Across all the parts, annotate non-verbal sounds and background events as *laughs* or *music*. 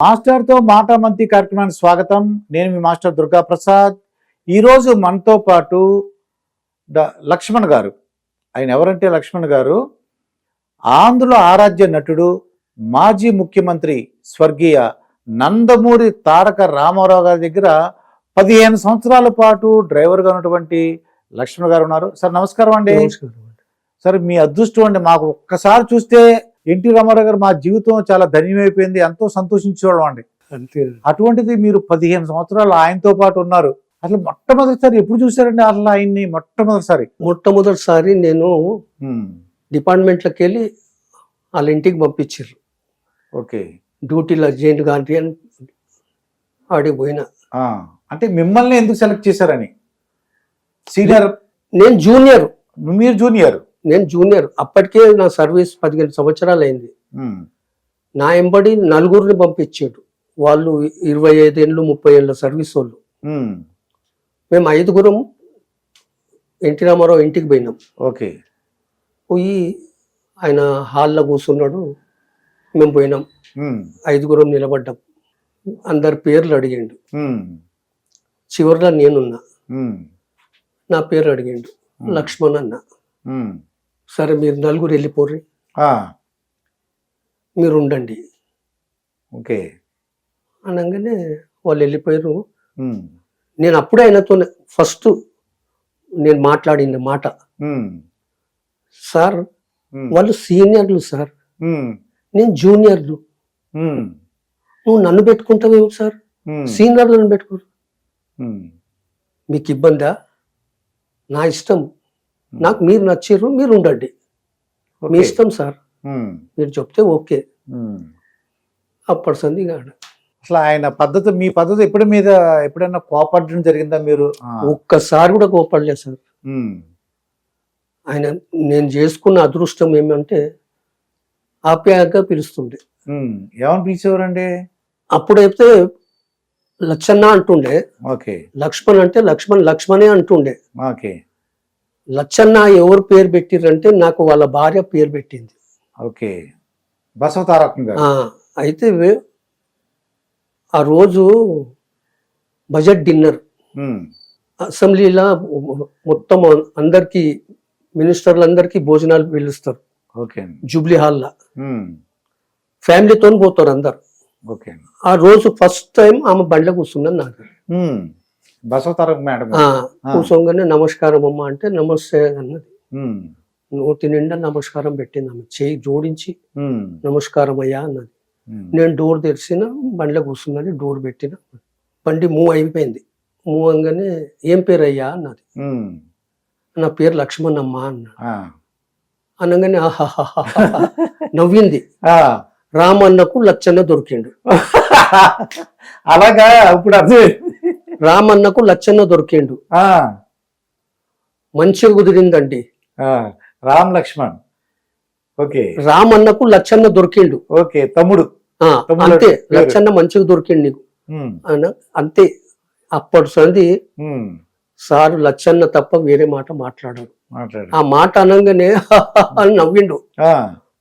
మాస్టర్తో మాట మంతి కార్యక్రమానికి స్వాగతం. నేను మీ మాస్టర్ దుర్గా ప్రసాద్ ఈరోజు మనతో పాటు లక్ష్మణ్ గారు. ఆయన ఎవరంటే లక్ష్మణ్ గారు? ఆంధ్రుల ఆరాధ్య నటుడు మాజీ ముఖ్యమంత్రి స్వర్గీయ నందమూరి తారక రామారావు గారి దగ్గర పదిహేను సంవత్సరాల పాటు డ్రైవర్గా ఉన్నటువంటి లక్ష్మణ్ గారు ఉన్నారు. సార్ నమస్కారం అండి. సార్ మీ అదృష్టం అండి. మాకు ఒక్కసారి చూస్తే ఎన్టీ రామారావు గారు మా జీవితం చాలా ధన్యమైపోయింది ఎంతో సంతోషించేవాళ్ళం అండి. అంతే అటువంటిది మీరు పదిహేను సంవత్సరాలు ఆయనతో పాటు ఉన్నారు. అసలు మొట్టమొదటిసారి ఎప్పుడు చూసారండి అసలు ఆయన్ని మొట్టమొదటిసారి? మొట్టమొదటిసారి నేను డిపార్ట్మెంట్లోకి వెళ్ళి వాళ్ళ ఇంటికి పంపించారు. ఓకే. డ్యూటీలో అర్జెంట్ గాంధీ అని ఆడికి పోయినా. అంటే మిమ్మల్ని ఎందుకు సెలెక్ట్ చేశారని? సీనియర్? నేను జూనియర్. మీరు జూనియర్? నేను జూనియర్ అప్పటికే నా సర్వీస్ పదిహేను సంవత్సరాలు అయింది. ఉమ్, నా ఎంబడి నలుగురిని పంపించాడు. వాళ్ళు ఇరవై ఐదేళ్ళు ముప్పై ఏళ్ళ సర్వీస్ వాళ్ళు. ఉమ్, మేము ఐదుగురం ఎన్టీ రామారావు ఇంటికి పోయినాం. ఓకే. పోయి ఆయన హాల్లో కూర్చున్నాడు. మేము పోయినాం. ఉమ్, ఐదుగురం నిలబడ్డాం. అందరి పేర్లు అడిగిండు. చివరిలో నేనున్నా. నా పేరు అడిగిండు. లక్ష్మణ్ అన్న. సరే మీరు నలుగురు వెళ్ళిపోర్రి. మీరు ఉండండి ఓకే. అనగానే వాళ్ళు వెళ్ళిపోయారు. నేను అప్పుడే ఆయనతో ఫస్ట్ నేను మాట్లాడింది మాట. సార్ వాళ్ళు సీనియర్లు సార్. నేను జూనియర్లు. నువ్వు నన్ను పెట్టుకుంటావేమో సార్? ఉమ్, సీనియర్లను పెట్టుకో ఉమ్, మీకు ఇబ్బందా? నా ఇష్టం. నాకు మీరు నచ్చిర్రు మీరు ఉండండి. మీ. ఇష్టం సార్. ఉమ్, మీరు చెప్తే ఓకే. ఉమ్. అప్పటి సంది కాదు అసలు ఆయన పద్ధతి మీ పద్ధతి ఎప్పుడు మీద ఎప్పుడైనా కోపడడం జరిగిందా మీరు? ఒక్కసారి కూడా కోపడలేదు సార్. ఆయన నేను చేసుకున్న అదృష్టం ఏమంటే ఆప్యాయంగా పిలుస్తుండే. ఏమని పిలిచేవారండి? అప్పుడైతే లచ్చన్న అంటుండే. ఓకే లక్ష్మణ్ అంటే లక్ష్మణ్ లక్ష్మణే అంటుండే. ఓకే లచ్చన్న ఎవరు పేరు పెట్టిరంటే నాకు వాళ్ళ భార్య పేరు పెట్టింది. ఓకే. బసవతారకం గారు. ఆ, అయితే ఆ రోజు బడ్జెట్ డిన్నర్. అసెంబ్లీలో మొత్తం అందరికి మినిస్టర్లందరికీ భోజనాలు పిలుస్తారు. ఓకే. జూబ్లీ హాల్లో. ఫ్యామిలీతో పోతారు అందరు. ఓకే. ఆ రోజు ఫస్ట్ టైం ఆమె బండ్ల కూర్చున్నది నాకు. బసవతారకం మేడం నమస్కారం అమ్మ అంటే నమస్తే అన్నది. నోటి నిండా నమస్కారం పెట్టింది ఆమె. చేయి జోడించి నమస్కారం అయ్యా అన్నది. నేను డోర్ తెరిచిన బండ్ల కూర్చున్నది డోర్ పెట్టిన. బండి మూవ్ అయిపోయింది. మూవ్ అవగానే ఏం పేరు అయ్యా అన్నది. నా పేరు లక్ష్మణమ్మ అన్నాడు. ఆ, అనగానే నవ్వింది. ఆ. రామన్నకు లచ్చన్న దొరికిండు. *laughs* అలాగా ఇప్పుడు అర్థమైంది. రామన్నకు లచ్చన్న దొరికిండు. ఆ, మంచిగా కుదిరిందండి. ఆ, రామ్ లక్ష్మణ్. ఓకే. రామన్నకు లచ్చన్న దొరికిండు. ఓకే తమ్ముడు. అంతే. లచ్చన్న మంచిగా దొరికిండు నీకు. అంతే. అప్పటి సంది సారు లచ్చన్న తప్ప వేరే మాట మాట్లాడాడు. మాట్లాడు. ఆ మాట అనగానే *laughs* అని నవ్విండు. ఆ.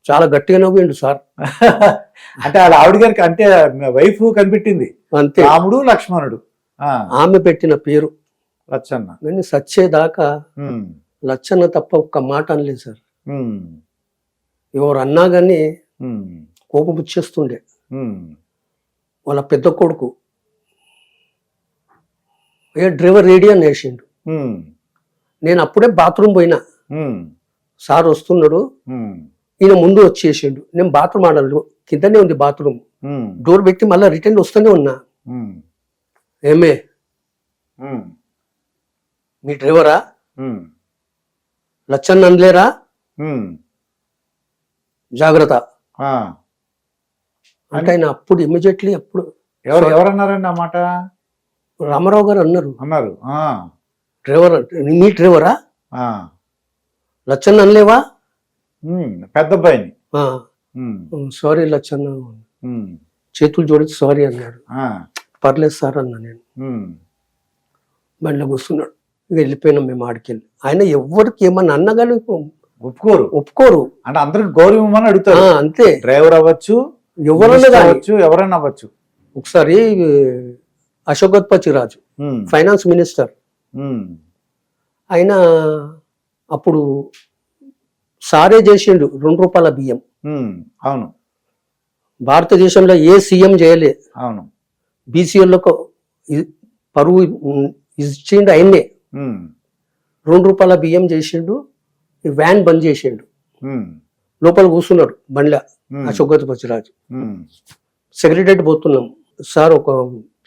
చాలా గట్టిగా నవ్విండు సార్. *laughs* అంటే ఆవిడ గారికి అంటే వైఫ్ కనిపెట్టింది. అంతే. రాముడు లక్ష్మణుడు. ఆమె పెట్టిన పేరు. లచ్చన్న. కానీ సచ్చేదాకా లచ్చన్న తప్ప ఒక్క మాట అనలేదు సార్. ఎవరు అన్నా కానీ కోపం వచ్చేస్తుండే. ఉమ్, వాళ్ళ పెద్ద కొడుకు. ఏ డ్రైవర్ రెడీ అని వేసిండు. నేను అప్పుడే బాత్రూమ్ పోయినా. సార్ వస్తున్నాడు. ఈయన ముందు వచ్చేసిండు. నేను బాత్రూమ్ ఆడాలి కిందనే ఉంది బాత్రూమ్. డోర్ పెట్టి మళ్ళీ రిటర్న్ వస్తూనే ఉన్నా. ఏమే? మీ డ్రైవరా? ఉమ్, లచ్చన్న అనలేరా? జాగ్రత్త. అంటే ఆయన అప్పుడు ఇమీడియట్లీ అప్పుడు ఎవరు ఎవరన్నారండి ఆ మాట? రామారావు గారు అన్నారు. అన్నారు. డ్రైవర్ మీ డ్రైవరా? ఆ, లచ్చన్న అనలేవా? పెద్ద అబ్బాయిని. సారీ లచ్చన్న. ఉమ్, చేతులు జోడించి సారీ అన్నాడు. పర్లేదు సార్ అన్నా నేను. బండిలో కూర్చున్నాడు. ఇక వెళ్ళిపోయినాం మేము ఆడికెళ్ళి. ఆయన ఎవరికి ఏమన్నా అన్నా కానీ ఒప్పుకోరు. ఒప్పుకోరు. అంటే అందరికి గౌరవం ఇవ్వమని అడుగుతారు. అంతే. డ్రైవర్ అవ్వచ్చు ఎవరన్నా కానీ. అవ్వచ్చు ఎవరైనా అవ్వచ్చు. ఒకసారి అశోకత్పతి రాజు ఫైనాన్స్ మినిస్టర్. ఆయన అప్పుడు సారే చేసిండు రెండు రూపాయల బియ్యం. అవును. భారతదేశంలో ఏ సీఎం చేయలే. అవును. బీసీఎల్లకు పరువు ఇచ్చిండు ఆయన్నే. రెండు రూపాయల బియ్యం చేసిండు వ్యాన్ బంద్ చేసిండు. లోపల కూర్చున్నాడు బండ్ల ఉమ్, అశోకత్పతి రాజు ఉమ్, సెక్రటరీ పోతున్నాం. సార్ ఒక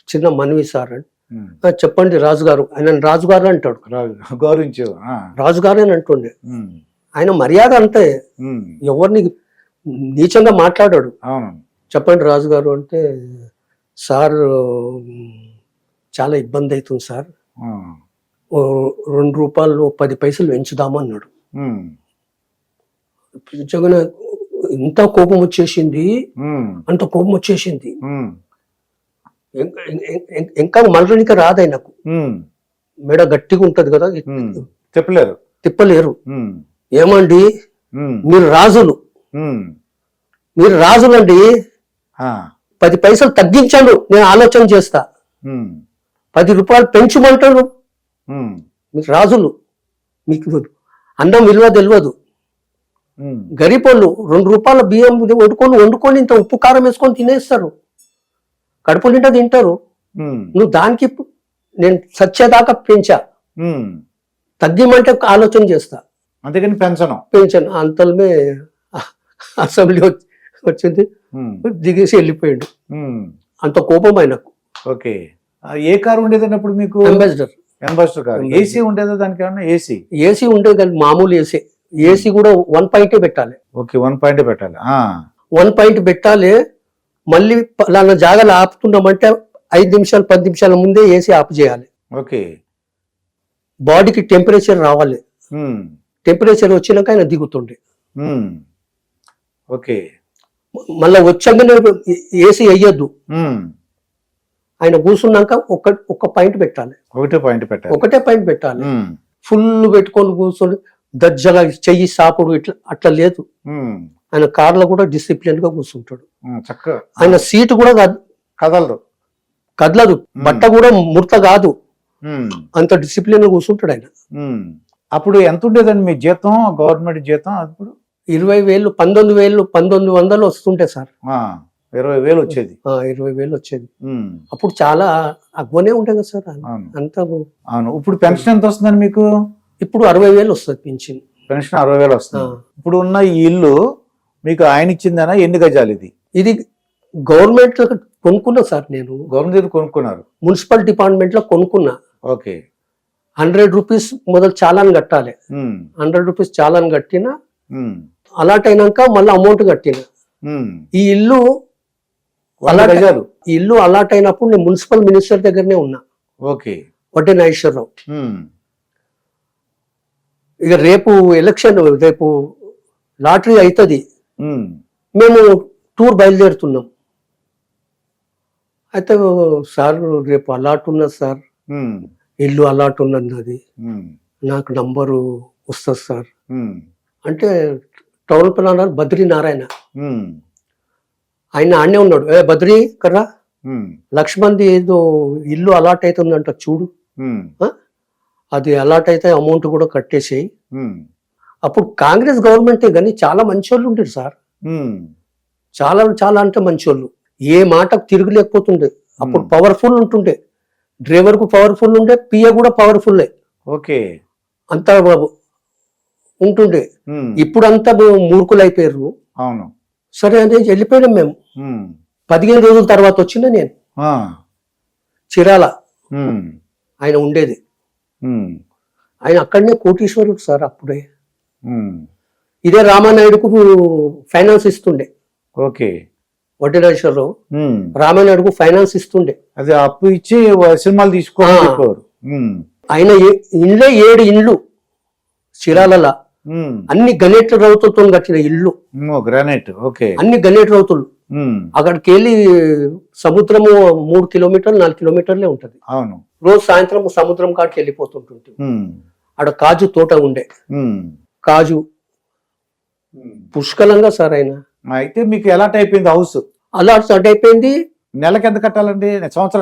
చిన్న మనవి సార్ అని. ఉమ్. "ఆ, చెప్పండి రాజుగారు. ఆయన రాజుగారు అంటాడు. రాజుగారు అని అంటుండే. ఆయన మర్యాద అంతే. ఎవరిని నీచంగా మాట్లాడాడు. చెప్పండి రాజుగారు అంటే సార్ చాలా ఇబ్బంది అవుతుంది సార్. రెండు రూపాయలు పది పైసలు పెంచుదాము అన్నాడు. జగన్ ఇంత కోపం వచ్చేసింది. అంత కోపం వచ్చేసింది. ఇంక- మళ్ళీ రాదు ఆయనకు. ఉమ్, మెడ గట్టిగా ఉంటది కదా. తిప్పలేరు. ఉమ్, ఏమండి? మీరు రాజులు. మీరు రాజులండి. పది పైసలు తగ్గించాను నేను ఆలోచన చేస్తా. పది రూపాయలు పెంచమంటారు. ఉమ్, మీకు రాజులు మీకు అన్నం విలువ తెలియదు. ఉమ్, గరిపోళ్ళు రెండు రూపాయల బియ్యం వండుకొని వండుకొని ఇంత ఉప్పు కారం వేసుకొని తినేస్తారు. కడుపు నిండా తింటారు. నువ్వు దానికి నేను సచ్చేదాకా పెంచా. తగ్గిమంటే ఆలోచన చేస్తా. అందుకని పెంచను. పెంచాను. అంతలమే అసెంబ్లీ వచ్చి- వచ్చింది. దిగేసి వెళ్ళిపోయాడు. అంత కోపం ఆయనకు. ఓకే. ఏ కారు ఉండేది అన్నప్పుడు మీకు? Ambassador ambassador car. ఏసీ ఉండేదా దానికి ఏమన్నా? ఏసీ. ఏసీ ఉండేది కానీ మామూలు ఏసీ. ఏసీ కూడా వన్ పాయింటే పెట్టాలి. ఓకే వన్ పాయింట్ పెట్టాలి. వన్ పాయింట్ పెట్టాలి. మళ్ళీ పలానా జాగాలు ఆపుతున్నామంటే ఐదు నిమిషాలు పది నిమిషాల ముందే ఏసీ ఆఫ్ చేయాలి. ఓకే. బాడీకి టెంపరేచర్ రావాలి. టెంపరేచర్ వచ్చినాక ఆయన దిగుతుండే. ఓకే. మళ్ళీ వచ్చాకనే ఏసీ వేయొద్దు. ఉమ్, ఆయన కూర్చున్నాక ఒక ఒక పాయింట్ పెట్టాలి. ఒకటే పాయింట్ పెట్టాలి. ఒకటే పాయింట్ పెట్టాలి. ఫుల్ పెట్టుకొని కూర్చొని దర్జాగా చెయ్యి సాపుడు ఇట్లా అట్లా లేదు. ఆయన కార్లో కూడా డిసిప్లిన్గా కూర్చుంటాడు. ఆయన సీట్ కూడా కద్- కదలరు కదలదు. బట్ట కూడా ముడత కాదు. అంత డిసిప్లిన్గా కూర్చుంటాడు ఆయన. అప్పుడు ఎంత ఉండేదండి మీ జీతం? గవర్నమెంట్ జీతం? అప్పుడు ఇరవై వేలు పంతొమ్మిది వేలు పంతొమ్మిది వందలు వస్తుంటే సార్. ఇరవై వేలు వచ్చేది. ఇరవై వేలు వచ్చేది. అప్పుడు చాలా అగ్వనే ఉండే కదా సార్. అంత అవును. ఇప్పుడు పెన్షన్ ఎంత వస్తుందండి మీకు? ఇప్పుడు అరవై వేలు వస్తుంది పింఛన్. పెన్షన్ అరవై వేలు వస్తుంది. ఇప్పుడు ఉన్న ఈ ఇల్లు మీకు ఆయన ఇచ్చిందనా? ఎన్ని గజాలు ఇది? ఇది గవర్నమెంట్ కొనుక్కున్నా సార్ నేను. గవర్నమెంట్ కొనుక్కున్నారు. మున్సిపల్ డిపార్ట్మెంట్లో కొనుక్కున్నా. ఓకే. హండ్రెడ్ రూపీస్ మొదలు చాలాన్ కట్టాలి. హండ్రెడ్ రూపీస్ చాలాన్ కట్టిన అలాట్ అయినాక మళ్ళీ అమౌంట్ కట్టిన. ఈ ఇల్లు అలాట్ గజాలు ఈ ఇల్లు అలాట్ అయినప్పుడు నేను మున్సిపల్ మినిస్టర్ దగ్గరనే ఉన్నా. ఓకే. వడ్డే నాగేశ్వరరావు. ఇక రేపు ఎలక్షన్ రేపు లాటరీ అవుతుంది మేము టూర్ బయలుదేరుతున్నాం. అయితే సార్ రేపు అలాట్ ఉన్నది సార్. ఇల్లు అలాట్ ఉన్నది నాకు నంబరు వస్తుంది సార్. అంటే టౌన్ ప్లానర్ బద్రీ నారాయణ. ఆయన ఆడనే ఉన్నాడు. ఏ బద్రీ కర్రా? లక్ష్మణ్ది ఏదో ఇల్లు అలాట్ అవుతుందంట చూడు. అది అలాట్ అయితే అమౌంట్ కూడా కట్టేసేయి. అప్పుడు కాంగ్రెస్ గవర్నమెంటే కానీ చాలా మంచోళ్ళు ఉంటారు సార్. ఉమ్, చాలా చాలా అంటే మంచోళ్ళు. ఏ మాటకు తిరగలేకపోతుండే. అప్పుడు పవర్ఫుల్ ఉంటుండే. డ్రైవర్కు పవర్ఫుల్ ఉండే పిఏ కూడా పవర్ఫుల్లే. ఓకే. అంత ఉంటుండే. ఉమ్, ఇప్పుడు అంతా మూర్ఖులు అయిపోయారు అవును. సరే అనేది వెళ్ళిపోయినాం మేము. పదిహేను రోజుల తర్వాత వచ్చిన నేను. చిరాల. ఆయన ఉండేది. ఆయన అక్కడనే కోటీశ్వరుడు సార్ అప్పుడే. ఇదే రామానాయుడుకు ఫైనాన్స్ ఇస్తుండే. ఓకే. వడ్డీరాజేశ్వరరావు. రామానాయుడుకు ఫైనాన్స్ ఇస్తుండే. అది అప్పు ఇచ్చి సినిమాలు ఉమ్, ఆయన ఇండ్లే ఏడు ఇండ్లు. చిరాలలా. అన్ని గణేట్ల రౌతులతో కట్టిన ఇల్లు. గ్రానైట్ ఓకే అన్ని గణేట్ రౌతులు. ఉమ్, అక్కడికి వెళ్ళి సముద్రము మూడు కిలోమీటర్లు నాలుగు కిలోమీటర్లే ఉంటది. అవును. రోజు సాయంత్రం సముద్రం కాడికి వెళ్ళిపోతుంటుంది ఆడ కాజు తోట ఉండే. కాజు. పుష్కలంగా సార్ ఆయన. అయితే మీకు ఎలా అయిపోయింది హౌస్ అలా స్టార్ట్ అయిపోయింది. నెలకి ఎంత కట్టాలండి?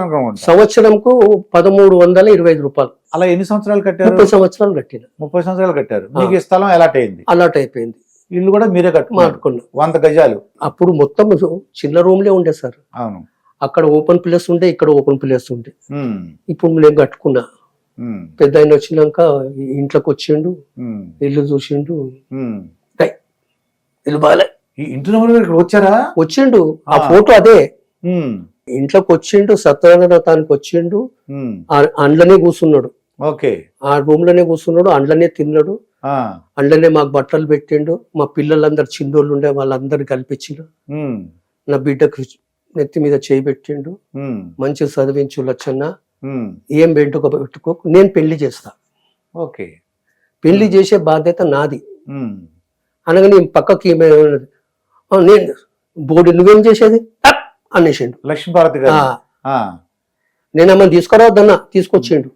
అనుకుంటా. సంవత్సరంకు పదమూడు వందల ఇరవై ఐదు రూపాయలు. అలా ఎన్ని సంవత్సరాలు కట్టారు? ముప్పై సంవత్సరాలు కట్టిన. ముప్పై సంవత్సరాలు కట్టారు. మీకు ఈ స్థలం అలాట్ అయింది అలాట్ అయిపోయింది. ఇల్లు కూడా మీరే మాట్లాడుకున్నాం వంద గజాలు. అప్పుడు మొత్తం చిన్న రూమ్లే ఉండే సార్. అవును. అక్కడ ఓపెన్ ప్లేస్ ఉండే ఇక్కడ ఓపెన్ ప్లేస్ ఉండే. ఇప్పుడు నేను కట్టుకున్నా. పెద్ద ఆయన వచ్చినాక ఇంట్లోకి వచ్చిండు. ఇల్లు చూసిండు. ఉమ్. "డై, ఇల్లు బాగాలే ఇంటి వచ్చారా? వచ్చిండు. ఆ. ఫోటో అదే. ఇంట్లోకి వచ్చిండు సత్యనారాయణ రథానికి వచ్చిండు అండ్లనే కూర్చున్నాడు ఓకే. ఆ రూమ్లోనే కూర్చున్నాడు అండ్లనే తిన్నాడు. అండ్లనే మాకు బట్టలు పెట్టిండు. మా పిల్లలందరు చిన్నోళ్ళు ఉండే వాళ్ళందరు కల్పించిండు. నా బిడ్డకు నెత్తి మీద చేయి పెట్టిండు. ఉమ్, మంచి చదివించు లచ్చన్న. ఏం పెట్టుకో పెట్టుకో నేను పెళ్ళి చేస్తా. ఓకే. పెళ్ళి చేసే బాధ్యత నాది. అనగా నేను పక్కకి ఈమె ఉన్నది. "ఆ, నేను బోడి నువ్వేం చేసేది? అనేసిండు లక్ష్మీభారతి గారు? ఆ, ఆ, నేను ఆమె తీసుకురావద్దన్నా తీసుకొచ్చిండు.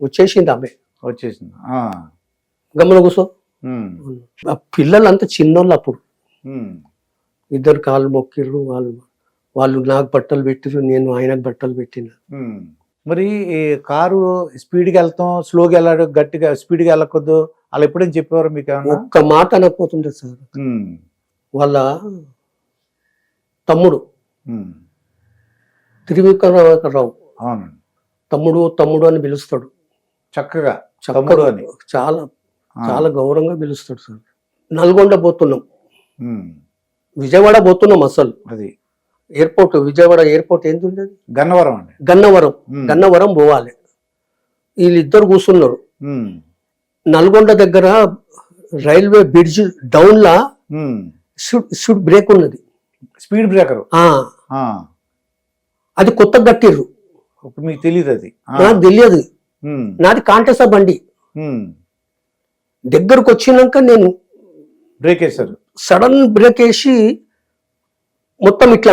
వచ్చేసింది ఆమె. వచ్చేసింది. ఆ, గమన కూర్చో. ఉమ్, ఆ పిల్లలంతా చిన్నోళ్ళు అప్పుడు. ఇద్దరు కాళ్ళు మొక్కిర్రు వాళ్ళు వాళ్ళు నాకు బట్టలు పెట్టిర్రు నేను ఆయనకు బట్టలు పెట్టిన. మరి ఈ కారు స్పీడ్గా వెళ్తాం స్లోగా వెళ్ళాడు గట్టిగా స్పీడ్గా వెళ్ళకూడదు అలా ఎప్పుడైనా చెప్పేవారు మీకు ఒక్క మాట అనకపోతుండే సార్. వాళ్ళ తమ్ముడు త్రివిక్రమరావు. తమ్ముడు తమ్ముడు అని పిలుస్తాడు. చక్కగా. తమ్ముడు అని. చాలా చాలా గౌరవంగా పిలుస్తాడు సార్. నల్గొండ పోతున్నాం. విజయవాడ పోతున్నాం అసలు. అది. ఎయిర్పోర్ట్ విజయవాడ ఎయిర్పోర్ట్ ఏంది ఉండేది? గన్నవరం అండి. గన్నవరం. గన్నవరం పోవాలి. వీళ్ళిద్దరు కూర్చున్నారు. నల్గొండ దగ్గర రైల్వే బ్రిడ్జ్ డౌన్ లా. షుడ్ బ్రేక్ ఉన్నది. Speed breaker. అది కొత్త కట్టిర్రు. ఇప్పుడు మీకు తెలియదు అది. నాకు తెలియదు. నాది కాంటెసా బండి. దగ్గరకు వచ్చినాక నేను బ్రేక్ వేశారు సడన్ బ్రేక్ వేసి మొత్తం ఇట్లా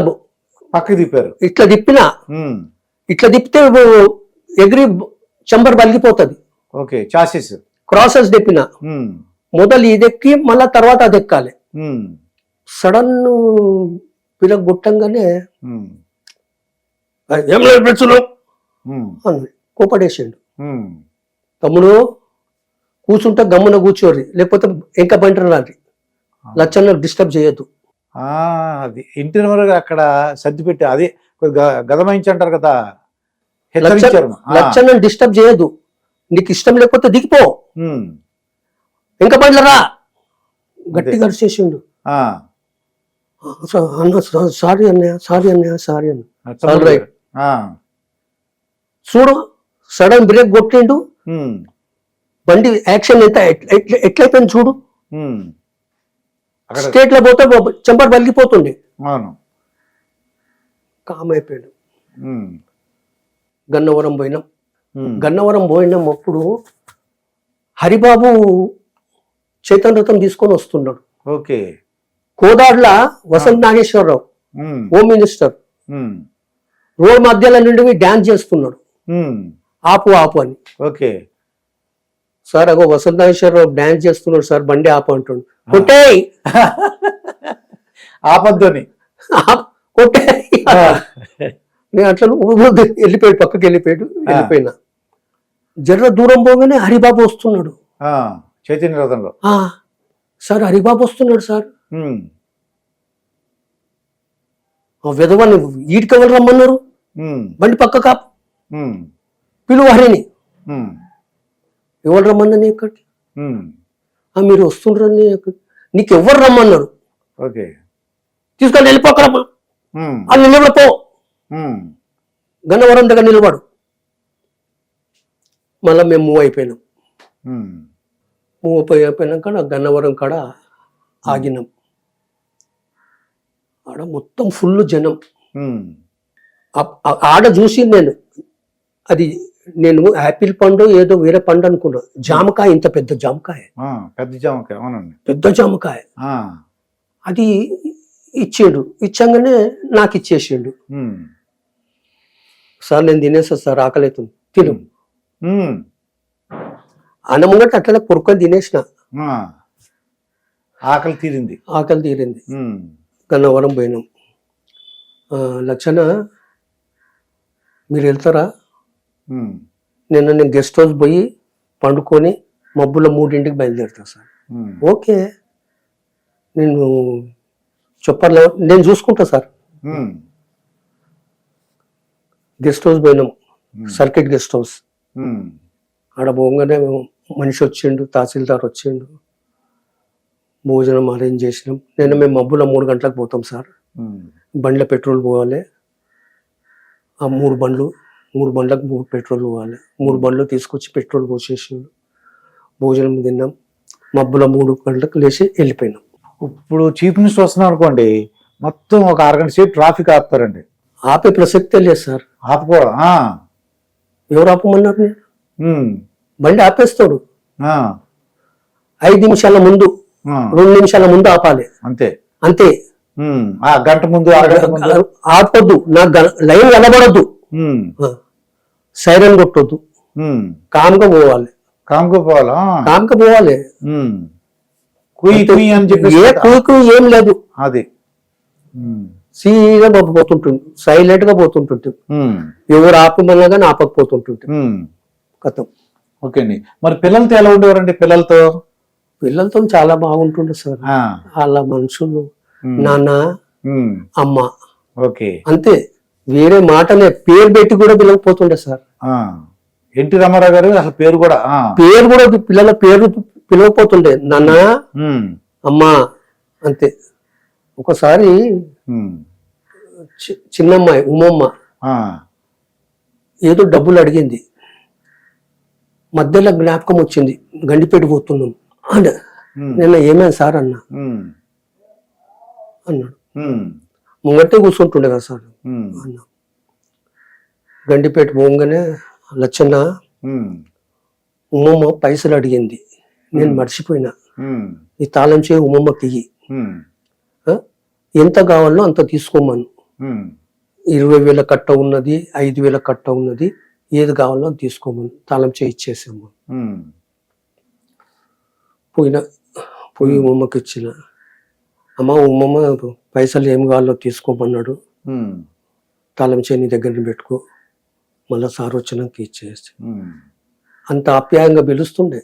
పక్కకి తిప్పారు. ఇట్లా తిప్పిన. ఇట్లా తిప్పితే ఎగిరి చంబర్ బలిగిపోతుంది ఓకే చాసెస్ క్రాసెస్ తిప్పిన. మొదలు ఇది ఎక్కి మళ్ళా తర్వాత అది ఎక్కాలి. సడన్ పిల్లలు గుట్టంగానే ఏం లేదు పెంచులు ఉమ్, అని కోపడేసిండు. ఉమ్. తమ్ముడు కూర్చుంటే గమ్మున కూర్చోరి లేకపోతే ఇంకా బండి రాలి లచ్చన్న డిస్టర్బ్ చేయొద్దు. అది ఇంటి నెంబర్ అక్కడ సర్ది పెట్టి అది గదమాయించి అంటారు కదా. లచ్చన్న డిస్టర్బ్ చేయొద్దు. నీకు ఇష్టం లేకపోతే దిగిపో. ఇంకా బండ్ల రా. గట్టిగా "స- అన్న సారీ అన్నయ్య సారీ అన్నయ్య సారీ అన్న చూడు సడన్ బ్రేక్ కొట్టిండు. బండి యాక్షన్ ఎంత ఎట్ల- ఎట్ల- ఎట్లయిపోయింది చూడు. స్టేట్లో పోతే చెంపర్ పలిగిపోతుండే అవును. కామ్ అయిపోయాడు గన్నవరం పోయినాం. గన్నవరం పోయినాం అప్పుడు హరిబాబు చైతన్య రథం తీసుకొని వస్తున్నాడు. Okay. కోదాడ్ల Vasant Nageswararao home minister. Road మధ్యలో నుండి డ్యాన్స్ చేస్తున్నాడు ఆపు ఆపు అని. ఓకే. సార్ అగో వసంత్ నాగేశ్వరరావు డ్యాన్స్ చేస్తున్నాడు సార్ బండి ఆపు అంటుండు. కొట్టేయ్! *laughs* ఆపద్దని. ఆపు, కొట్టేయ్! *laughs* నేను అట్లా. వెళ్ళిపోయాడు పక్కకి వెళ్ళిపోయాడు వెళ్ళిపోయినా. జర్ర దూరం పోగానే హరిబాబు వస్తున్నాడు. చైతన్య రథంలో. సార్ హరిబాబు వస్తున్నాడు సార్. ఈడికి ఎవరు రమ్మన్నారు బండి పక్క కాపు. పిలువ హరిని ఉమ్, ఎవరు రమ్మన్నారు ఎక్కడికి మీరు వస్తుండ్రని? నీకు ఎవరు రమ్మన్నారు ఓకే. తీసుకొని వెళ్ళిపోకరమ్మా ఉమ్, అది నిలబడి పో. ఉమ్, గన్నవరం దగ్గర నిలబడు. మళ్ళీ మేము మూవ్ అయిపోయినాం. మూవ్ అయిపోయి అయిపోయినాక గన్నవరం కాడ ఆగినాం. ఆడ మొత్తం ఫుల్ జనం. ఆడ చూసి నేను అది నేను యాపిల్ పండు ఏదో వేరే పండు అనుకున్నా. జామకాయ ఇంత పెద్ద జామకాయ. పెద్ద జామకాయ అవునండి. పెద్ద జామకాయ. అది ఇచ్చిండు. ఇచ్చంగానే నాకు ఇచ్చేసిండు. సార్ నేను తినేసా సార్ ఆకలి అవుతుంది తిను అన్నముంగట అట్లా కొరుకొని తినేసిన. ఆకలి తీరింది. ఆకలి తీరింది. గన్నవరం పోయినాం. లక్షణ మీరు వెళ్తారా? నిన్న నేను గెస్ట్ హౌస్ పోయి పండుకొని మబ్బుల మూడింటికి బయలుదేరుతా సార్. ఓకే. నేను చెప్పర్లే నేను చూసుకుంటా సార్. గెస్ట్ హౌస్ పోయినాం. Circuit guest house. ఆడ పోగానే మనిషి వచ్చిండు తహసీల్దార్ వచ్చిండు. భోజనం అరేంజ్ చేసినాం. నేను మేము మబ్బుల మూడు గంటలకు పోతాం సార్. బండ్ల పెట్రోల్ పోవాలి. ఆ మూడు బండ్లు మూడు బండ్లకు మూడు పెట్రోల్ పోవాలి. మూడు బండ్లు తీసుకొచ్చి పెట్రోల్ పోసేసిండు భోజనం తిన్నాం. మబ్బుల మూడు గంటలకు లేచి వెళ్ళిపోయినాం. ఇప్పుడు చీఫ్ మినిస్టర్ వస్తున్నారు అనుకోండి మొత్తం ఒక అరగంట సేపు ట్రాఫిక్ ఆపుతారండి. ఆపే ప్రసక్తే లేదు సార్. ఆపుకో ఆ, ఎవరు ఆపమన్నారు? బండి ఆపేస్తాడు. ఐదు నిమిషాల ముందు రెండు నిమిషాల ముందు ఆపాలి. అంతే. అంతే. గంట ముందు ఆపొద్దు. నాకు లైన్ కనబడద్దు. సైరన్ కొట్టొద్దు. కామ్గా పోవాలి. కామ్గా పోవాలా? కామ్గా పోవాలి. ఉమ్, కుయ్ కుయ్ అని చెప్పేసి ఏ ఏం లేదు. అది. సీగా పోతుంటుంది సైలెంట్గా పోతుంటుంది ఎవరు ఆపమన్నా కానీ ఆపకపోతుంటుంది. కథం ఓకే అండి. మరి పిల్లలతో ఎలా ఉండేవారండి పిల్లలతో? పిల్లలతో చాలా బాగుంటుండే సార్. వాళ్ళ మనుషులు నాన్న అమ్మ. ఓకే. అంతే. వేరే మాటలే పేరు పెట్టి కూడా పిలవకపోతుండే సార్. ఎన్టీ రామారావు గారు అసలు పేరు కూడా పేరు కూడా పిల్లల పేరు పిలవకపోతుండే. నాన్న అమ్మ అంతే. ఒకసారి చిన్నమ్మాయి ఉమమ్మ. ఏదో డబ్బులు అడిగింది. మధ్యలో జ్ఞాపకం వచ్చింది. గండిపేట పోతున్నాం. ఉమ్, నిన్న ఏమైంది సార్ అన్న. అన్నాడు. ఉమ్, ముంగటే కూర్చుంటుండే కదా సార్? అన్న గండిపేట పోగానే లచ్చన్న ఉమ్, ఉమ్మమ్మ పైసలు అడిగింది. నేను మర్చిపోయినా. ఈ తాళం చేయి ఉమ్మమ్మకి ఇయ్యి? ఎంత కావాలో అంత తీసుకోమను. ఇరవై వేల కట్ట ఉన్నది ఐదు వేల కట్ట ఉన్నది ఏది కావాలో తీసుకోమను. తాళం చేయి ఇచ్చేసాము. పోయిన పోయి ఉమ్మకి ఇచ్చిన. అమ్మ ఉమ్మమ్మ పైసలు ఏం కావాలో తీసుకోమన్నాడు. తాళం చేయి దగ్గర పెట్టుకో. మళ్ళా సార్ వచ్చినాక ఇచ్చేసి అంత ఆప్యాయంగా పిలుస్తుండే.